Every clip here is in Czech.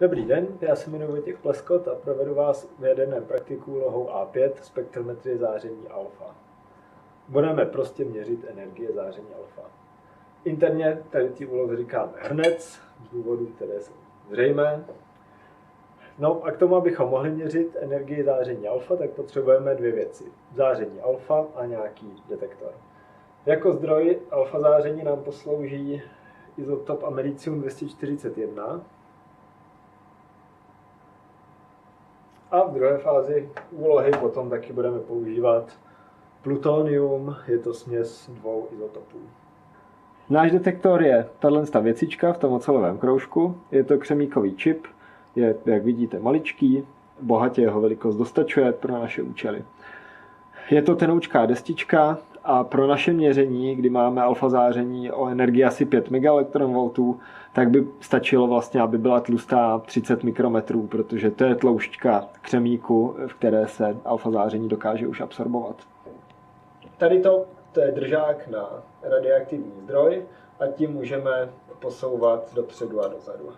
Dobrý den, já se jmenuji Vojtěch Pleskot a provedu vás v jedné praktiku lohou A5 spektrometrie záření alfa. Budeme prostě měřit energie záření alfa. Interně tady ty úlohy říkáme hrnec, z důvodů, které jsou zřejmé. No a k tomu, abychom mohli měřit energii záření alfa, tak potřebujeme dvě věci. Záření alfa a nějaký detektor. Jako zdroj alfa záření nám poslouží izotop americium 241, A v druhé fázi úlohy potom taky budeme používat plutonium, je to směs dvou izotopů. Náš detektor je tato věcička v tom ocelovém kroužku. Je to křemíkový čip, je, jak vidíte, maličký, bohatě jeho velikost dostačuje pro naše účely. Je to tenoučká destička a pro naše měření, kdy máme alfa záření o energii asi 5 MeV, tak by stačilo vlastně, aby byla tlustá 30 mikrometrů, protože to je tloušťka křemíku, v které se alfa záření dokáže už absorbovat. Tady to, to je držák na radioaktivní zdroj a tím můžeme posouvat dopředu a dozadu.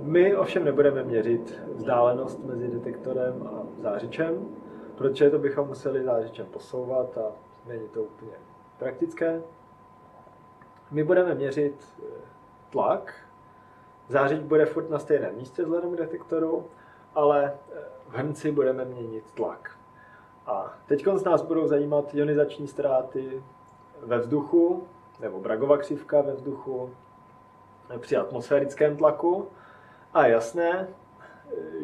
My ovšem nebudeme měřit vzdálenost mezi detektorem a zářičem, protože to bychom museli zářičem posouvat a není to úplně praktické. My budeme měřit eh, tlak. Zářič bude furt na stejném místě vzhledem k detektoru, ale eh, v hrnci budeme měnit tlak. A teď z nás budou zajímat ionizační ztráty ve vzduchu, nebo Bragova křivka ve vzduchu při atmosférickém tlaku. A jasné,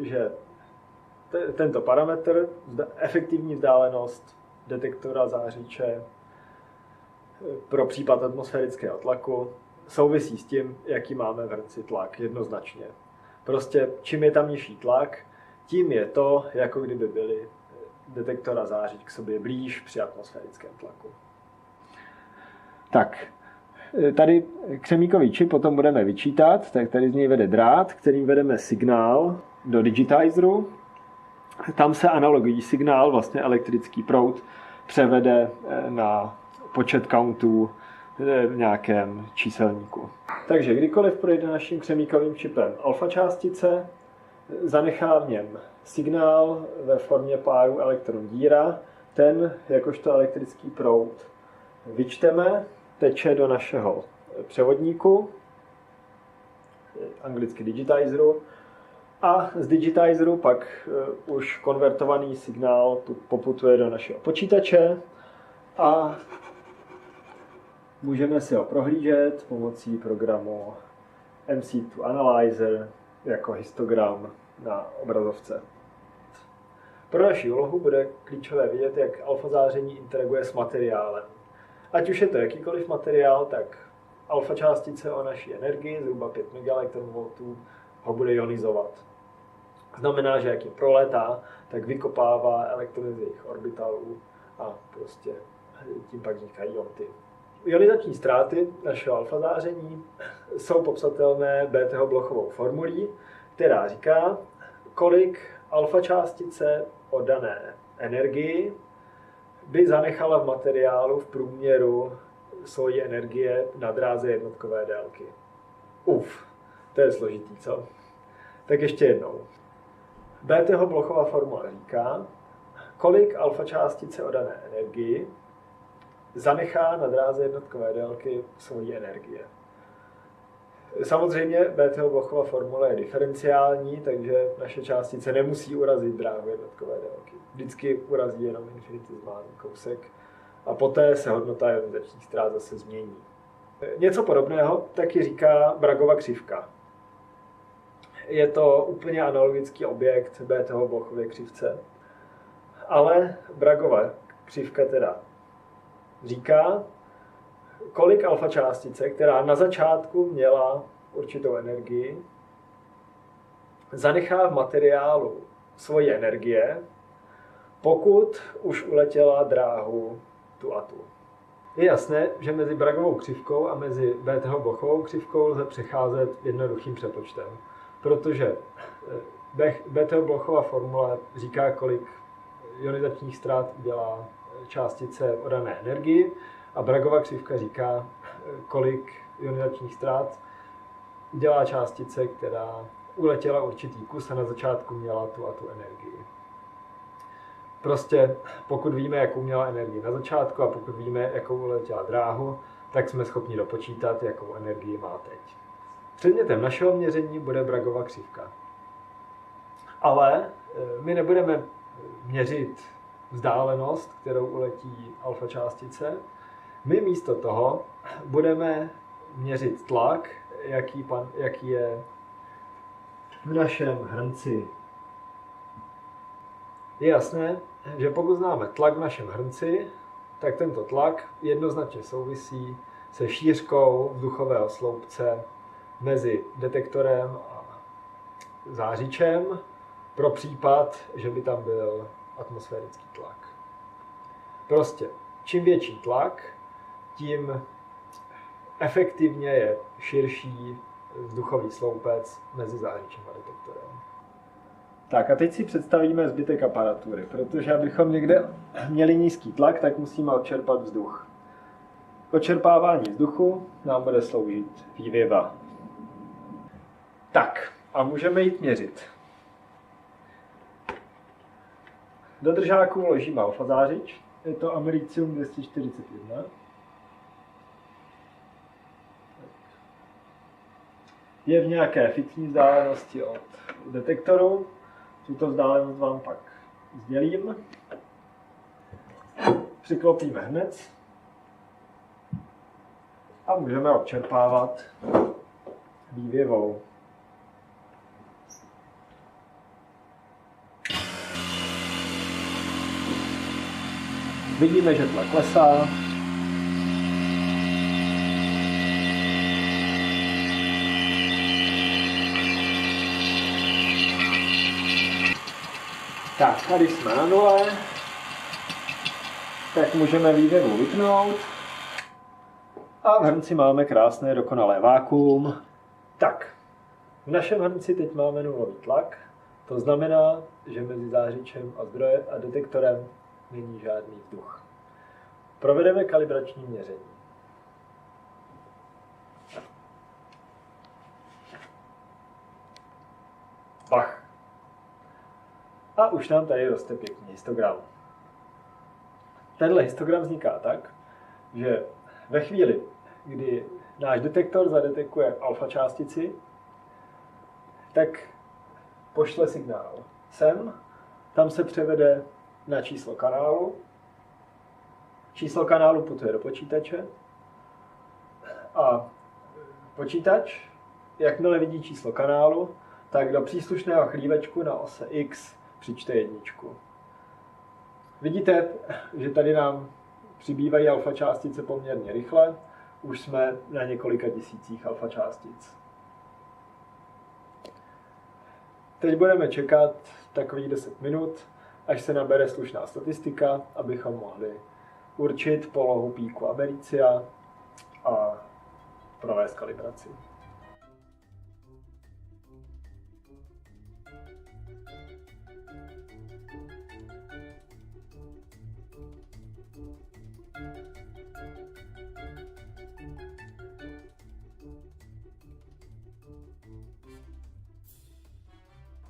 že tento parametr, efektivní vzdálenost detektora zářiče pro případ atmosférického tlaku, souvisí s tím, jaký máme v hrnci tlak jednoznačně. Prostě čím je tam nižší tlak, tím je to, jako kdyby byly detektora zářič k sobě blíž při atmosférickém tlaku. Tak, tady křemíkový čip potom budeme vyčítat, tak tady z něj vede drát, kterým vedeme signál do digitizeru. Tam se analogový signál, vlastně elektrický proud, převede eh, na počet countů eh, v nějakém číselníku. Takže kdykoliv projde naším křemíkovým čipem alfa částice, zanechá v něm signál ve formě páru elektron díra, ten jakožto elektrický proud vyčteme, teče do našeho převodníku, anglicky digitizeru, a z digitizeru pak uh, už konvertovaný signál tu poputuje do našeho počítače a můžeme si ho prohlížet pomocí programu MC2 Analyzer jako histogram na obrazovce. Pro naši úlohu bude klíčové vidět, jak alfa záření interaguje s materiálem. Ať už je to jakýkoliv materiál, tak alfa částice o naší energii, zhruba 5 MeV, ho bude ionizovat. Znamená, že jak jim proletá, tak vykopává elektrony z jejich orbitalů a prostě tím pak vznikají ionty. Ionizační ztráty našeho alfa záření jsou popsatelné BTH blochovou formulí, která říká, kolik alfa částice o dané energii by zanechala v materiálu v průměru svoji energie na dráze jednotkové délky. Uf, to je složitý, co? Tak ještě jednou. BTH blochová formula říká, kolik alfa částice o dané energii zanechá na dráze jednotkové délky svoji energie. Samozřejmě BTH blochová formule je diferenciální, takže naše částice nemusí urazit dráhu jednotkové délky. Vždycky urazí jenom infinitesimální kousek a poté se hodnota ionizačních ztrát zase změní. Něco podobného taky říká Bragova křivka. Je to úplně analogický objekt BTH blochově křivce, ale Bragova křivka teda říká, kolik alfa částice, která na začátku měla určitou energii, zanechá v materiálu svoji energie, pokud už uletěla dráhu tu a tu. Je jasné, že mezi Bragovou křivkou a mezi BTH blochovou křivkou lze přecházet jednoduchým přepočtem, protože eh, BTH blochová formule říká, kolik ionizačních ztrát dělá částice o dané energii a Bragova křivka říká, kolik ionizačních ztrát dělá částice, která uletěla určitý kus a na začátku měla tu a tu energii. Prostě pokud víme, jakou měla energii na začátku a pokud víme, jakou uletěla dráhu, tak jsme schopni dopočítat, jakou energii má teď. Předmětem našeho měření bude Bragova křivka. Ale eh, my nebudeme měřit vzdálenost, kterou uletí alfa částice. My místo toho budeme měřit tlak, jaký, pan, jaký je v našem hrnci. Je jasné, že pokud známe tlak v našem hrnci, tak tento tlak jednoznačně souvisí se šířkou vzduchového sloupce mezi detektorem a zářičem pro případ, že by tam byl atmosférický tlak. Prostě, čím větší tlak, tím efektivně je širší vzduchový sloupec mezi zářičem a detektorem. Tak a teď si představíme zbytek aparatury, protože abychom někde měli nízký tlak, tak musíme odčerpat vzduch. Očerpávání vzduchu nám bude sloužit vývěva. Tak, a můžeme jít měřit. Do držáku ložíme alfa zářič, je to americium 241. Je v nějaké fixní vzdálenosti od detektoru. Tuto vzdálenost vám pak sdělím. Přiklopíme hned a můžeme odčerpávat vývěvou. Vidíme, že tlak klesá. Tak, když jsme na nule, tak můžeme vývěvu vypnout. A v hrnci máme krásné dokonalé vákuum. Tak, v našem hrnci teď máme nulový tlak. To znamená, že mezi zářičem a zdroje a detektorem není žádný vzduch. Provedeme kalibrační měření. Bach. A už nám tady roste pěkný histogram. Tenhle histogram vzniká tak, že ve chvíli, kdy náš detektor zadetekuje alfa částici, tak pošle signál sem, tam se převede na číslo kanálu. Číslo kanálu putuje do počítače a počítač, jakmile vidí číslo kanálu, tak do příslušného chlívečku na ose X přičte jedničku. Vidíte, že tady nám přibývají alfa částice poměrně rychle. Už jsme na několika tisících alfa částic. Teď budeme čekat takových 10 minut, až se nabere slušná statistika, abychom mohli určit polohu píku Americia a provést kalibraci.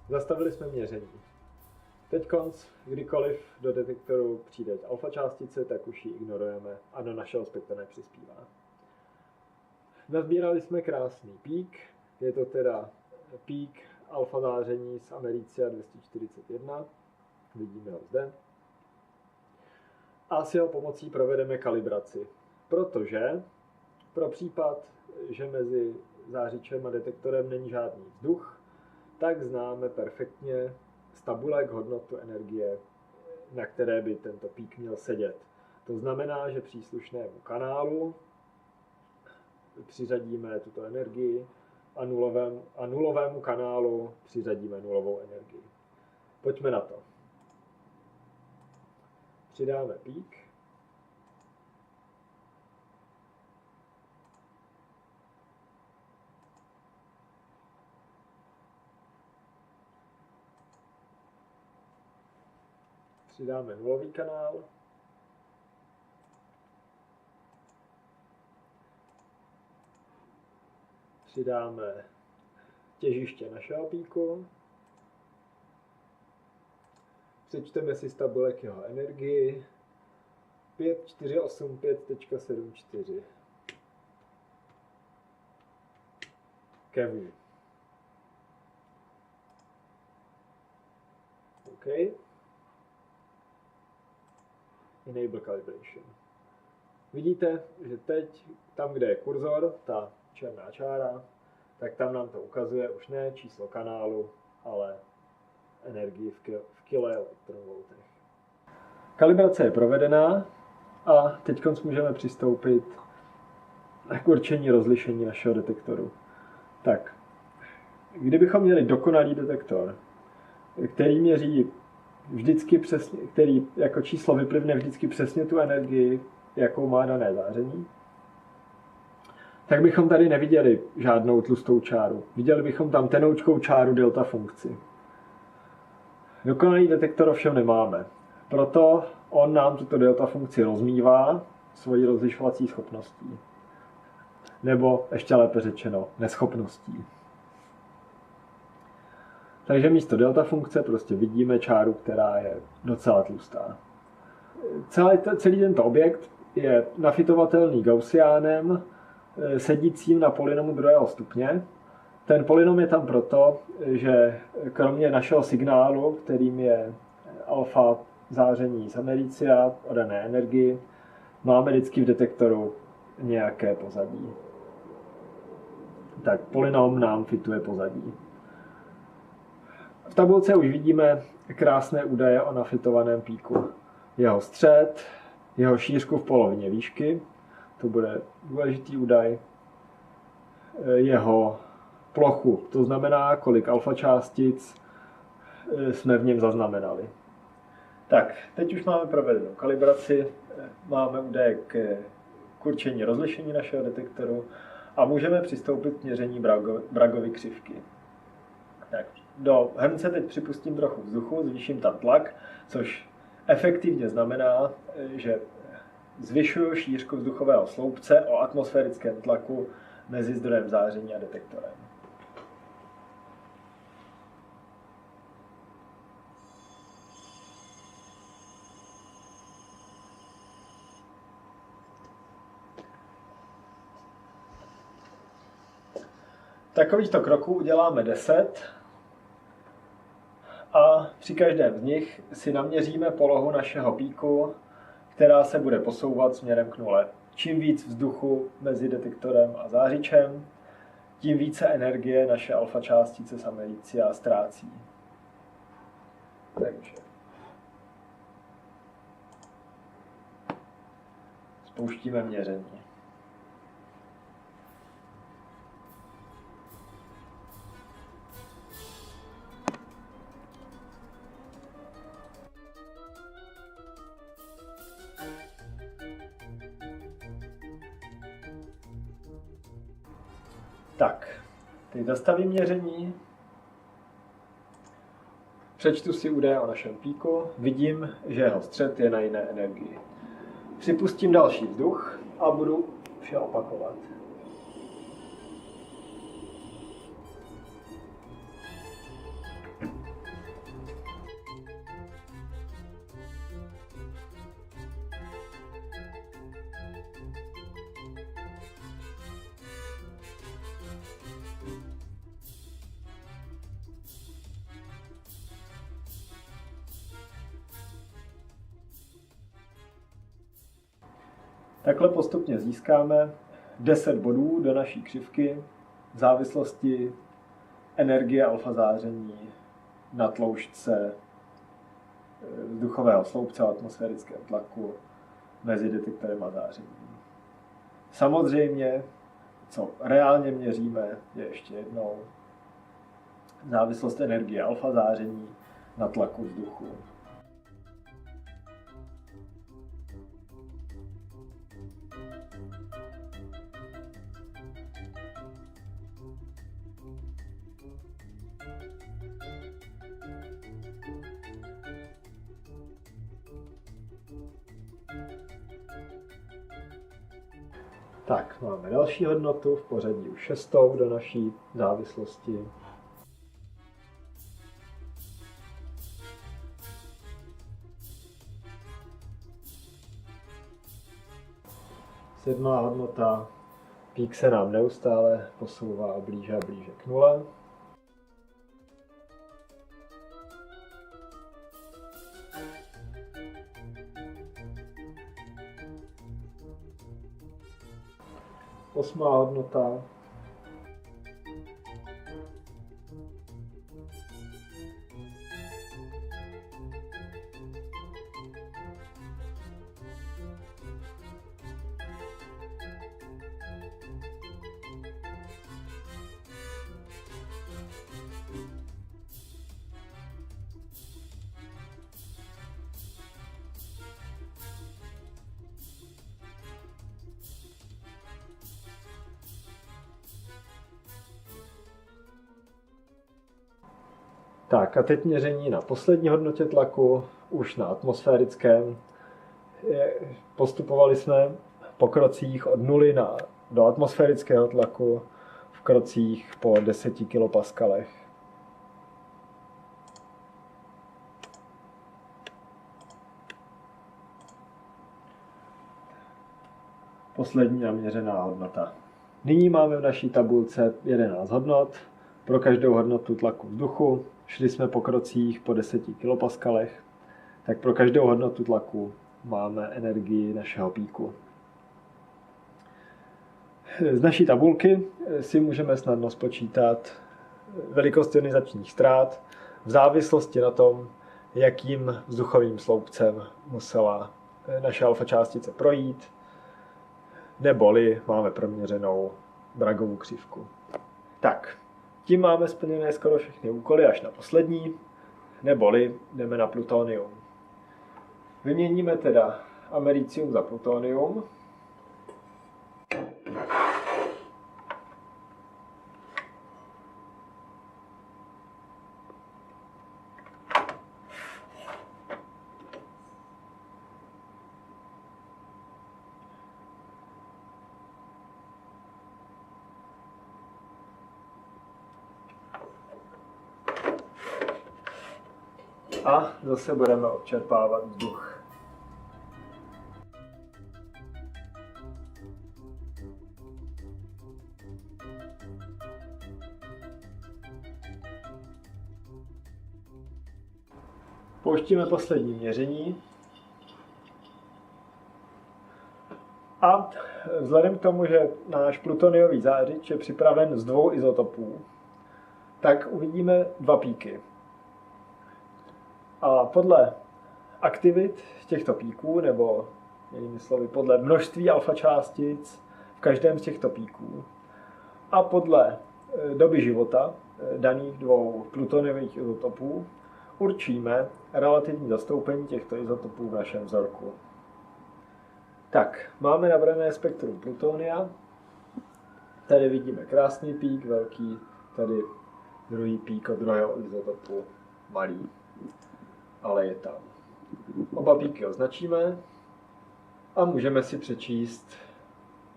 Zastavili jsme měření. Teď konc, kdykoliv do detektoru přijde alfa částice, tak už ji ignorujeme a do našeho spektra nepřispívá. Nazbírali jsme krásný pík, je to teda pík alfa záření z Americia 241, vidíme ho zde. A s jeho pomocí provedeme kalibraci, protože pro případ, že mezi zářičem a detektorem není žádný vzduch, tak známe perfektně z tabulek hodnotu energie, na které by tento pík měl sedět. To znamená, že příslušnému kanálu přiřadíme tuto energii a, nulovém, a nulovému kanálu přiřadíme nulovou energii. Pojďme na to. Přidáme pík. Přidáme nulový kanál. Přidáme těžiště našeho píku. Přečteme si z tabulek jeho energii. 5485.74. Kevin. OK. Enable calibration. Vidíte, že teď tam, kde je kurzor, ta černá čára, tak tam nám to ukazuje už ne číslo kanálu, ale energii v, kil- v kiloelektronvoltech. Kalibrace je provedená a teď můžeme přistoupit k určení rozlišení našeho detektoru. Tak, kdybychom měli dokonalý detektor, který měří vždycky přesně, který jako číslo vyplivne vždycky přesně tu energii, jakou má dané záření, tak bychom tady neviděli žádnou tlustou čáru. Viděli bychom tam tenoučkou čáru delta funkci. Dokonalý detektor ovšem nemáme. Proto on nám tuto delta funkci rozmývá svojí rozlišovací schopností. Nebo ještě lépe řečeno, neschopností. Takže místo delta funkce prostě vidíme čáru, která je docela tlustá. Celý, celý tento objekt je nafitovatelný gaussiánem, eh, sedícím na polynomu druhého stupně. Ten polynom je tam proto, že kromě našeho signálu, kterým je alfa záření z americia o dané energii, máme vždycky v detektoru nějaké pozadí. Tak polynom nám fituje pozadí. V tabulce už vidíme krásné údaje o nafitovaném píku. Jeho střed, jeho šířku v polovině výšky, to bude důležitý údaj, jeho plochu, to znamená, kolik alfa částic eh, jsme v něm zaznamenali. Tak, teď už máme provedenou kalibraci, máme údaje k, k určení rozlišení našeho detektoru a můžeme přistoupit k měření Bragovy křivky. Do hrnce teď připustím trochu vzduchu, zvýším tam tlak, což efektivně znamená, že zvyšuju šířku vzduchového sloupce o atmosférickém tlaku mezi zdrojem záření a detektorem. Takovýchto kroků uděláme 10 a při každém z nich si naměříme polohu našeho píku, která se bude posouvat směrem k nule. Čím víc vzduchu mezi detektorem a zářičem, tím více energie naše alfa částice samericia ztrácí. Takže spouštíme měření. Zastavím měření, přečtu si údaje o našem píku, vidím, že jeho střed je na jiné energii. Připustím další vzduch a budu vše opakovat. Takhle postupně získáme 10 bodů do naší křivky v závislosti energie alfa záření na tloušťce eh, vzduchového sloupce atmosférického tlaku mezi detektorem a zářením. Samozřejmě, co reálně měříme, je ještě jednou závislost energie alfa záření na tlaku vzduchu. Tak, máme další hodnotu v pořadí už šestou do naší závislosti. Sedmá hodnota. Pík se nám neustále posouvá blíže a blíže k nule. Osmá hodnota. Tak a teď měření na poslední hodnotě tlaku, už na atmosférickém. Postupovali jsme po krocích od nuly na, do atmosférického tlaku v krocích po 10 kilopaskalech. Poslední naměřená hodnota. Nyní máme v naší tabulce 11 hodnot pro každou hodnotu tlaku vzduchu, šli jsme po krocích po 10 kilopaskalech, tak pro každou hodnotu tlaku máme energii našeho píku. Z naší tabulky si můžeme snadno spočítat velikost ionizačních ztrát v závislosti na tom, jakým vzduchovým sloupcem musela naše alfa částice projít, neboli máme proměřenou Bragovou křivku. Tak, tím máme splněné skoro všechny úkoly až na poslední, neboli jdeme na plutonium. Vyměníme teda americium za plutonium. A zase budeme odčerpávat vzduch. Pouštíme poslední měření. A vzhledem k tomu, že náš plutoniový zářič je připraven z dvou izotopů, tak uvidíme dva píky. A podle aktivit těchto píků, nebo jinými slovy podle množství alfa částic v každém z těchto píků a podle e, doby života e, daných dvou plutoniových izotopů určíme relativní zastoupení těchto izotopů v našem vzorku. Tak, máme nabrané spektrum plutonia. Tady vidíme krásný pík, velký, tady druhý pík od druhého izotopu, malý ale je tam. Oba píky označíme a můžeme si přečíst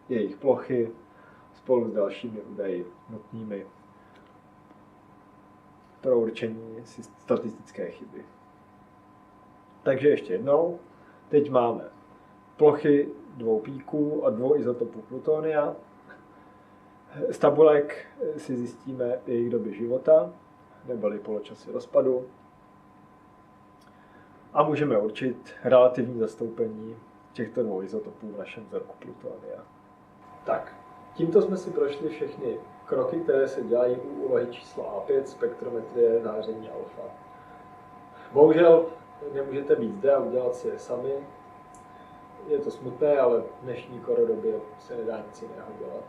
jejich plochy spolu s dalšími údaji nutnými pro určení statistické chyby. Takže ještě jednou, teď máme plochy dvou píků a dvou izotopů plutonia. Z tabulek si zjistíme jejich doby života, neboli poločasy rozpadu, a můžeme určit relativní zastoupení těchto dvou izotopů v našem vzorku plutonia. Tak, tímto jsme si prošli všechny kroky, které se dělají u úlohy číslo A5 spektrometrie záření alfa. Bohužel nemůžete být zde a udělat si je sami. Je to smutné, ale v dnešní korodobě se nedá nic jiného dělat.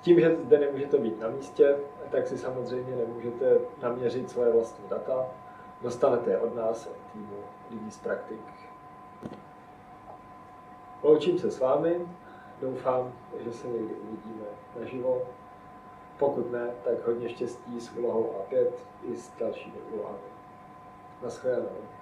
Tím, že zde nemůžete být na místě, tak si samozřejmě nemůžete naměřit svoje vlastní data, dostanete od nás, od týmu lidí z praktik. Loučím se s vámi, doufám, že se někdy uvidíme naživo. Pokud ne, tak hodně štěstí s úlohou A5 i s dalšími úlohami. Naschledanou.